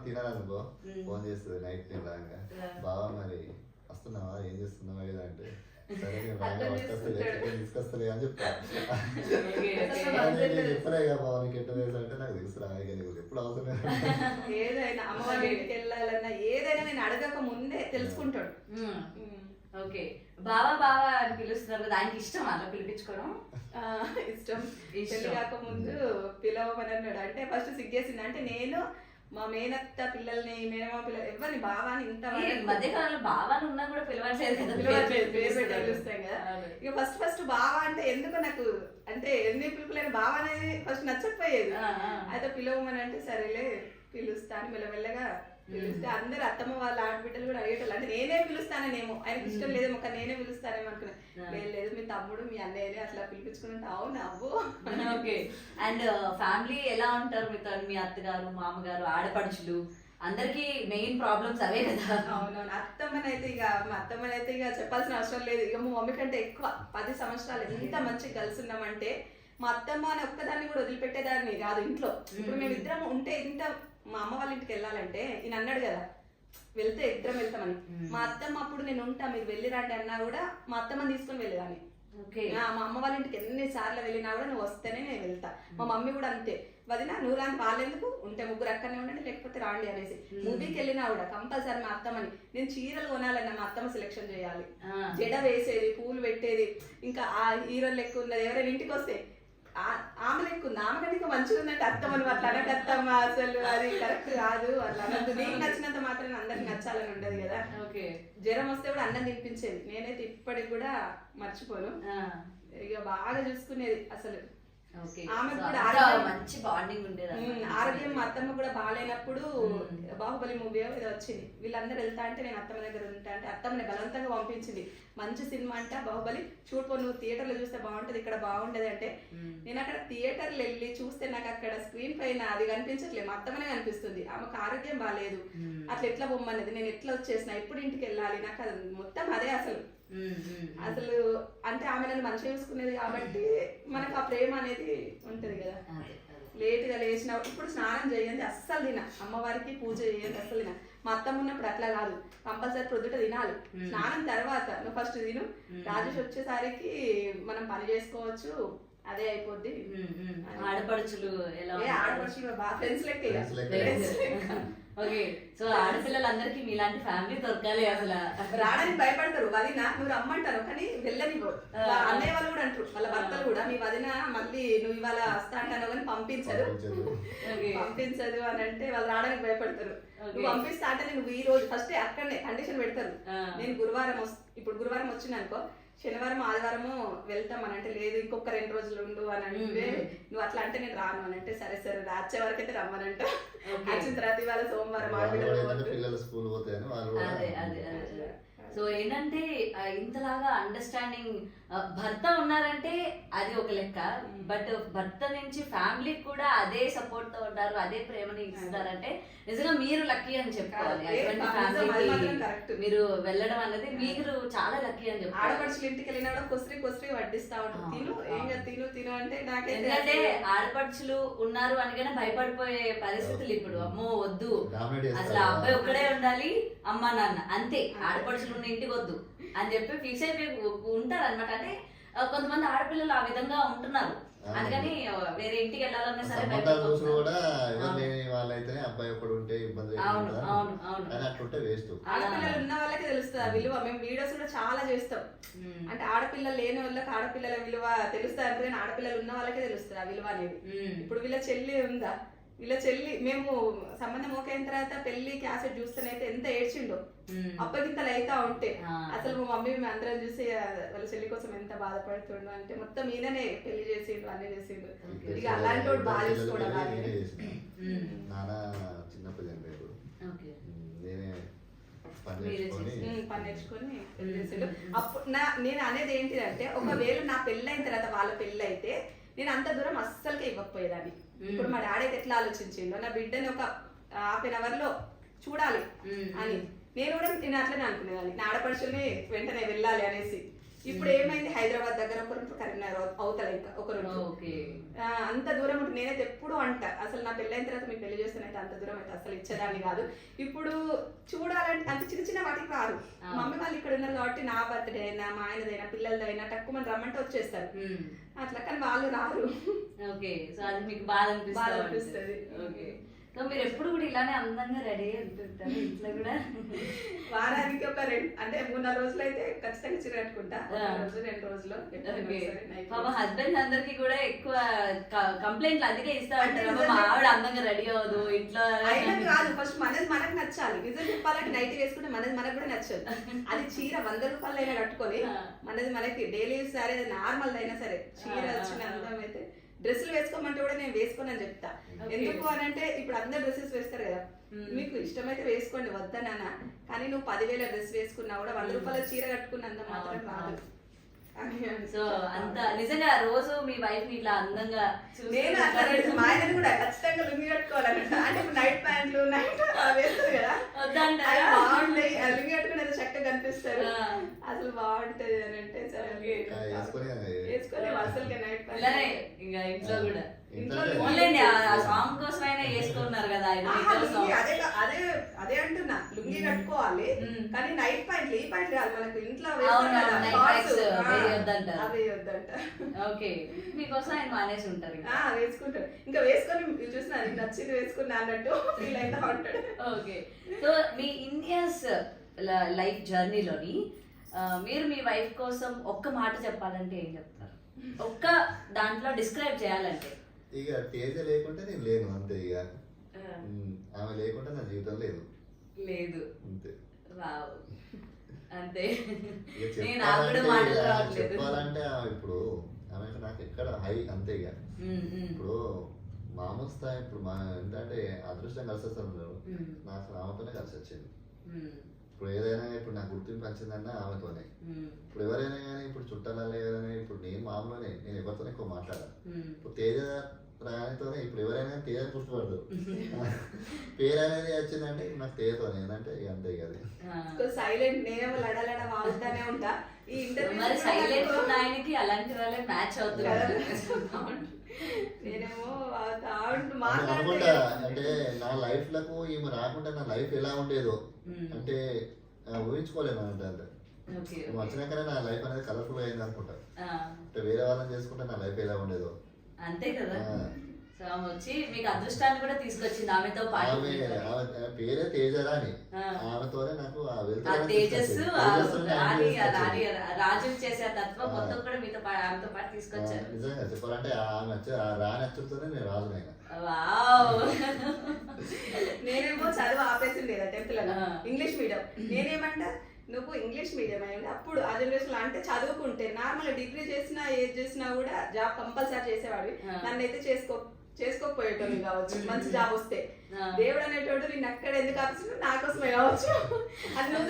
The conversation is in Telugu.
ఏమన్నా తినాలనుకో. ఫోన్ చేస్తుంది నైట్ నేను రాగా. బావా మరి వస్తున్నావా? ఏం చేస్తున్నావా ఏదో అంటే సరే తీసుకొస్తలే అని చెప్తాను చెప్పలే కదా నీకు ఎట్లా తెలుసు అంటే నాకు తెలుసు రాగా నీకు ఎప్పుడు అవసరం లేదు. ఏదైనా అమ్మ వాళ్ళ ఇంటికి వెళ్ళాలన్నా ఏదైనా నేను అడగక ముందే తెలుసుకుంటాడు. ఓకే. బావా బావా అని పిలుస్తున్నారు కదా ఆయనకి ఇష్టం అలా పిలిపించుకోవడం? ఇష్టం. పెళ్ళి కాకముందు పిలవమని అన్నాడు. అంటే ఫస్ట్ సిగ్గేసింది. అంటే నేను మా మేనత్త పిల్లల్ని మేనమా పిల్లలు ఎవరిని బావాని ఇంత ఈ మధ్య కాలంలో బావాలు ఉన్నా కూడా పిలవట్లేదు. పిలుస్తాం కదా. ఇక ఫస్ట్ ఫస్ట్ బావా అంటే ఎందుకు నాకు అంటే ఎన్ని పిలుపులైన బావా అనేది ఫస్ట్ నచ్చకపోయేది. అయితే పిలవమని అంటే సరేలే పిలుస్తా అని మెల్లమెల్లగా పిలిస్తే అందరు అత్తమ్మ వాళ్ళ ఆడబిడ్డలు కూడా అడిగేటోళ్ళు. అంటే నేనే పిలుస్తానేమో ఆయనకి ఇష్టం లేదేమో కానీ నేనే పిలుస్తానేమో అనుకున్నా. ఆ. లేదు లేదు మీ తమ్ముడు మీ అన్నయ్యని అట్లా పిలిపించుకుంటే అవును అవ్వు. ఓకే. అండ్ ఫ్యామిలీ ఎలా ఉంటారు మీతో మీ అత్తగారు మామగారు ఆడపడుచులు? అందరికి మెయిన్ ప్రాబ్లమ్స్ అవే కదా. అవునవును. అత్తమ్మనైతే ఇక మా అత్తమ్మనైతే ఇక చెప్పాల్సిన అవసరం లేదు. ఇక మా మమ్మీ కంటే ఎక్కువ పది సంవత్సరాలు ఎంత మంచి కలిసి ఉన్నామంటే మా అత్తమ్మ అని ఒక్కదాన్ని కూడా వదిలిపెట్టేదాన్ని కాదు ఇంట్లో. ఇప్పుడు మేము. ఇద్దరం ఉంటే ఇంత మా అమ్మ వాళ్ళ ఇంటికి వెళ్ళాలంటే ఈయన అన్నాడు కదా వెళ్తే ఇద్దరం వెళ్తామని. మా అత్తమ్మ అప్పుడు నేను ఉంటా మీరు వెళ్ళి రండి అన్నా కూడా మా అత్తమ్మని తీసుకొని వెళ్ళేదాన్ని. మా అమ్మ వాళ్ళ ఇంటికి ఎన్ని సార్లు వెళ్ళినా కూడా నువ్వు వస్తేనే నేను వెళ్తా. మా మమ్మీ కూడా అంతే. వదిన నువ్వు రాని వాళ్ళెందుకు? ఉంటే ముగ్గురు అక్కడనే ఉండండి లేకపోతే రాండి అనేసి. మూవీకి వెళ్ళినా కూడా కంపల్సరీ మా అత్తమ్మని. నేను చీరలు కొనాలన్నా మా అత్తమ్మ సెలెక్షన్ చేయాలి. జడ వేసేది పూలు పెట్టేది ఇంకా ఆ హీరో లెక్క ఉన్నది. ఎవరైనా ఇంటికి వస్తే ఆమె లెక్క ఉంది ఆమె కంటే ఇంకా మంచిగా ఉందంటే అత్తమ్మ నువ్వు అట్లా అనకత్తమ్మ అసలు అది కరెక్ట్ కాదు అట్లా అనద్దు నీకు నచ్చినంత మాత్రం అందరికి నచ్చాలని ఉండదు కదా. ఓకే. జ్వరం వస్తే కూడా అన్నం తినిపించేది. నేనైతే ఇప్పటికి కూడా మర్చిపోను. ఇక బాగా చూసుకునేది అసలు. So, కూడా మంచి బాండింగ్ ఉండేది. ఆరోగ్యం మా అత్తమ్మ కూడా బాగాలేనప్పుడు. బాహుబలి మూవీ ఏదో వచ్చింది వీళ్ళందరూ వెళ్తా అంటే నేను అత్తమ్మ దగ్గర ఉంటా అంటే అత్తమ్మని బలవంతంగా పంపించింది మంచి సినిమా అంట బాహుబలి చూడుకో నువ్వు థియేటర్లో చూస్తే బాగుంటది ఇక్కడ బాగుంటది అంటే. నేను అక్కడ థియేటర్లో వెళ్ళి చూస్తే నాకు అక్కడ స్క్రీన్ పైన అది కనిపించట్లేదు మా అత్తమ్మనే కనిపిస్తుంది ఆమెకు ఆరోగ్యం బాగాలేదు. అట్లా ఎట్లా బొమ్మన్నది నేను ఎట్లా వచ్చేసిన ఎప్పుడు ఇంటికి వెళ్ళాలి నాకు అది మొత్తం అదే అసలు. అసలు అంటే ఆమె నన్ను మంచిగా చూసుకునేది కాబట్టి మనకు ఆ ప్రేమ అనేది ఉంటది కదా. అదే, అదే. లేట్గా లేచిన ఇప్పుడు స్నానం చేయండి అస్సలు తిన. అమ్మవారికి పూజ చేయండి అస్సలు తిన. మా అత్తమ్మ ఉన్నప్పుడు అట్లా కాదు. కంపల్సరీ ప్రొద్దుట తినాలి. స్నానం తర్వాత నువ్వు ఫస్ట్ తిను. రాజేష్ వచ్చేసరికి మనం పని చేసుకోవచ్చు. అదే అయిపోద్ది. ఆడపడుచులు ఎలా? ఆడపడుచులు బాగా ఫ్రెండ్స్ లెక్క. ఓకే సో ఆడపిల్లలందరికీ మీలాంటి ఫ్యామిలీ దొరకాలి అసలు. రావడానికి భయపడతారు వదిన నువ్వు రమ్మంటారు కానీ వెళ్ళనివ్వరు వా- అన్నయ్య వాళ్ళు కూడా అంటారు వాళ్ళ భర్తలు కూడా మీ వదిన మళ్ళీ నువ్వు ఇవాళ వస్తా అంటాను కానీ పంపించదు. పంపించదు. ఓకే. పంపించదు అని అంటే వాళ్ళు రావడానికి భయపడతారు. నువ్వు పంపిస్తా అంటే నువ్వు ఈ రోజు ఫస్ట్ అక్కడనే కండిషన్ పెడతారు. నేను గురువారం ఇప్పుడు గురువారం వచ్చింది అనుకో శనివారం ఆదివారము వెళ్తాం అని అంటే లేదు ఇంకొక రెండు రోజులు ఉండు అని అంటే నువ్వు అట్లా అంటే నేను రాను అని అంటే సరే సరే రాచే వరకు అయితే రమ్మనంట. వచ్చిన తర్వాత ఇవాళ సోమవారం పిల్లలు స్కూల్ పోతాయని అదే అదే అదే సో ఏంటంటే ఇంతలాగా అండర్స్టాండింగ్ భర్త ఉన్నారంటే అది ఒక లెక్క. బట్ భర్త నుంచి ఫ్యామిలీ కూడా అదే సపోర్ట్తో ఉంటారు అదే ప్రేమని ఇస్తారంటే నిజంగా మీరు లక్కీ అని చెప్పుకోవాలి. అటువంటి ఫ్యామిలీకి. మీరు వెళ్ళడం అన్నది మీరు చాలా లక్కీ అని చెప్పుకోవాలి. ఆడపడుచులు ఇంటికి వెళ్ళినా కూడా కొసరి కొసరి వడ్డిస్తా ఉంటారు తిను. ఏం తిను తిను అంటే నాకైతే ఎందుకంటే ఆడపడుచులు ఉన్నారు అనగానే భయపడిపోయే పరిస్థితులు ఇప్పుడు. అమ్మో వద్దు. అసలు ఆ అబ్బాయి ఒక్కడే ఉండాలి అమ్మ నాన్న అంతే. ఆడపడుచులు ఉన్న ఇంటికి వద్దు. అని చెప్పి ఫిక్స్ అయిపోయి ఉంటారు అనమాట అంటే కొంతమంది ఆడపిల్లలు ఆ విధంగా ఉంటున్నారు. అందుకని వేరే ఇంటికి వెళ్ళాలన్నా సరే. కూడా ఎవరు అవును. లేని వాళ్ళైతేనే అబ్బాయి ఒకడు ఉంటే ఇబ్బంది అవును లేకుండా అవును అవును కానీ అట్లుంటే వేస్ట్ ఆడపిల్లలు ఉన్న వాళ్ళకి తెలుస్తుంది ఆ విలువ మేము వీడియోస్ కూడా చాలా చేస్తాం. అంటే ఆడపిల్లలు లేని వాళ్ళకి ఆడపిల్లల విలువ తెలుస్తుంది అంటే ఆడపిల్లలు ఉన్న వాళ్ళకే తెలుస్తుంది ఆ విలువ అనేది. ఇప్పుడు వీళ్ళ చెల్లి ఉందా వీళ్ళ చెల్లి మేము సంబంధం ఓకే అయిన తర్వాత పెళ్ళి క్యాసెట్ చూస్తేనైతే ఎంత ఏడ్చిండో. అప్పగింతలు అయితా ఉంటే. అసలు మా మమ్మీ మేము అందరం చూసి వాళ్ళ చెల్లి కోసం ఎంత బాధపడుతుండో అంటే మొత్తం ఈయననే పెళ్ళి చేసిండు అన్ని చేసిండు. ఇక అలాంటి వాడు బాగా చూసుకోవడం నేనే చిన్నప్పుడు చనిపోయాడు. నేనే పని నేర్చుకొని పెళ్ళి చేసిండు. అప్పుడు నా నేను అనేది ఏంటిదంటే ఒకవేళ నా పెళ్ళి అయిన తర్వాత వాళ్ళ పెళ్ళి అయితే నేను అంత దూరం అస్సలకే ఇవ్వకపోయేదాన్ని ఇప్పుడు మా డాడీ అయితే ఎట్లా ఆలోచించిండో నా బిడ్డని ఒక హాఫ్ అన్ అవర్లో చూడాలి. అని. నేను కూడా నేను అట్లనే అనుకునేదాన్ని. నా ఆడపడుచుల్ని వెంటనే వెళ్ళాలి అనేసి. ఇప్పుడు ఏమైంది? హైదరాబాద్ దగ్గర ఒకరు కరీంనగర్ అవ- అవతల ఇంకా ఒకరు. ఓకే. ఆ, అంత దూరం ఉంటుంది నేనైతే ఎప్పుడు అంట. నా పెళ్ళైన తర్వాత మీకు పెళ్ళి చేస్తానైతే అంత దూరం అయితే అసలు ఇచ్చేదాన్ని కాదు. ఇప్పుడు చూడాలంటే అంత చిన్న చిన్న వాటికి ఆ. మమ్మీ వాళ్ళు ఇక్కడ ఉన్నారు కాబట్టి నా బర్త్డే అయినా మా ఆయనదైనా పిల్లలదైనా తక్కువ మంది రమ్మంటే వచ్చేస్తారు. అట్లా కానీ వాళ్ళు రారు. ఓకే. సో అది మీకు బాధ అనిపిస్తది. ఓకే. సో మీరు ఎప్పుడు కూడా ఇలానే అందంగా రెడీ అవుతుంటారు ఇంట్లో కూడా వారానికి ఒక రెండు అంటే మూడు నాలుగు రోజులు అయితే ఖచ్చితంగా చీర కట్టుకుంటా. రోజు రెండు రోజులు పాప. హస్బెండ్ అందరికి కూడా ఎక్కువ కంప్లైంట్లు అందుకే ఇస్తా ఉంటారు మా ఆవిడ అందంగా రెడీ అవ్వదు ఇంట్లో కాదు ఫస్ట్ మనది మనకు నచ్చాలి నిజం చెప్పాలంటే నైట్ వేసుకుంటే మనది మనకు కూడా నచ్చదు అది చీర వంద రూపాయలు అయినా కట్టుకొని. మనది మనకి డైలీ సరే నార్మల్ అయినా సరే చీర వచ్చిన. అందం అయితే డ్రెస్సులు వేసుకోమంటే కూడా నేను వేసుకోను అని చెప్తా. ఎందుకు అని అంటే ఇప్పుడు అందరు డ్రెస్సెస్ వేస్తారు కదా. మీకు ఇష్టమైతే వేసుకోండి వద్దనానా కానీ నువ్వు పదివేల డ్రెస్ వేసుకున్నా కూడా వంద. రూపాయల చీర కట్టుకున్నంత మాత్రం. అని సో అంత నిజంగా రోజు మీ వైఫ్ని ఇట్లా అందంగా నేను అట్లా మా ఆయన కూడా ఖచ్చితంగా లుంగి కట్టుకోవాలన్నట్టు అంటే నైట్ ప్యాంట్లు నైట్ వేస్తారు కదా వద్దంటారా? అవి బాగుంటాయి ఆ లుంగి కట్టుకుని ఏదో చక్కగా కనిపిస్తారు. అసలు బాగుంటది అని అంటే సరే అసలు ఇంకా ఇంట్లో కూడా. సాంగ్ కోసమైనా వేసుకున్నారు కదా. అదే అదే అదే అంటున్నా. లుంగి. కట్టుకోవాలి. కానీ నైట్ ప్యాంట్లు ఈ ప్యాంట్ కాదు మనకు ఇంట్లో. అవి ఓకే. మీకోసం ఆయన మానేసి ఉంటారు వేసుకుంటాడు ఇంకా వేసుకొని చూసిన నచ్చింది వేసుకున్నా అన్నట్టు ఫీల్ అయితే ఉంటాడు. ఓకే. సో మీ ఇండియన్స్ లైఫ్ జర్నీలోని మీరు మీ వైఫ్ కోసం ఒక్క మాట చెప్పాలంటే ఏం చెప్తారు? ఒక్క దాంట్లో డిస్క్రైబ్ చేయాలంటే. ఇక తేజ లేకుంటే నేను లేను అంతే ఇక. ఆమె లేకుంటే నా జీవితం లేదు. లేదు. అంతే. చెప్పాలంటే ఇప్పుడు ఆమె నాకు ఎక్కడ హై అంతే ఇక. ఇప్పుడు మామూలు స్థాయి ఇప్పుడు మా ఏంటంటే అదృష్టం కలిసి వస్తుంది ఉమ్, నాకు ఆమెతోనే కలిసి వచ్చింది. ఇప్పుడు ఏదైనా ఇప్పుడు నాకు గుర్తింపు వచ్చిందన్నా ఆమెతోనే ఇప్పుడు ఎవరైనా కానీ ఇప్పుడు చుట్టాలలో ఎవరైనా ఇప్పుడు నేను మామూలునే నేను ఎవరితోనే ఎక్కువ మాట్లాడాను. ఉమ్. ఇప్పుడు తేజ రానితోనే ఇప్పుడు ఎవరైనా కానీ తేజ గుర్తుపడదు. పేరు అనేది వచ్చిందంటే నాకు తేజతోనే ఏంటంటే ఇక అంతే ఆ. సైలెంట్ నేనేమో లడలడ వాగుతానే ఉంటా. ఈ ఇంటర్వ్యూ మరి సైలెంట్ అలాంటి వాళ్ళే మ్యాచ్ అవుతున్నారు. నేనేమో అనుకుంటా అంటే నా లైఫ్లకు ఈమె రాకుండా నా లైఫ్ ఎలా ఉండేదో. అంటే ఊహించుకోలేను అంటే వచ్చినాకనే నా లైఫ్ అనేది కలర్ఫుల్ అయింది అనుకుంటా అంటే వేరే వాళ్ళని చేసుకుంటే నా లైఫ్ ఎలా ఉండేదో. అంతే కదా. సో ఆమె వచ్చి మీకు అదృష్టాన్ని కూడా తీసుకొచ్చింది ఆమెతో పాటు ఆమె మీతోని. ఆమె పేరే తేజరాని ఆ. ఆమెతోనే నాకు ఆ ఆ వెళ్తాను తేజస్సు ఆ రాణి ఆ రాణి రాజు చేసే ఆ తత్వం. మొత్తం కూడా మీతో పాటు ఆమెతో పాటు తీసుకొచ్చారు. నిజంగా చెప్పాలంటే ఆమె వచ్చి ఆ రాని అచ్చుతోనే నేను రాజునైనా. వావ్. నేనేమో చదువు ఆపేసింది కదా టెన్త్లో ఆ. ఇంగ్లీష్ మీడియం నేనేమంటా? నువ్వు ఇంగ్లీష్ మీడియం అప్పుడు ఆ జనరేషన్ అంటే చదువుకుంటే నార్మల్ డిగ్రీ చేసినా ఏది చేసినా కూడా జాబ్ కంపల్సరీ చేసేవాడివి. ఆ. నన్ను అయితే చేసుకో చేసుకోకపోయేటోని కావచ్చు మంచి జాబ్ వస్తే. దేవుడు అనేటోడు నేను అక్కడ ఎందుకు ఆపిస్తున్నా నా కోసమే కావచ్చు. అది నువ్వు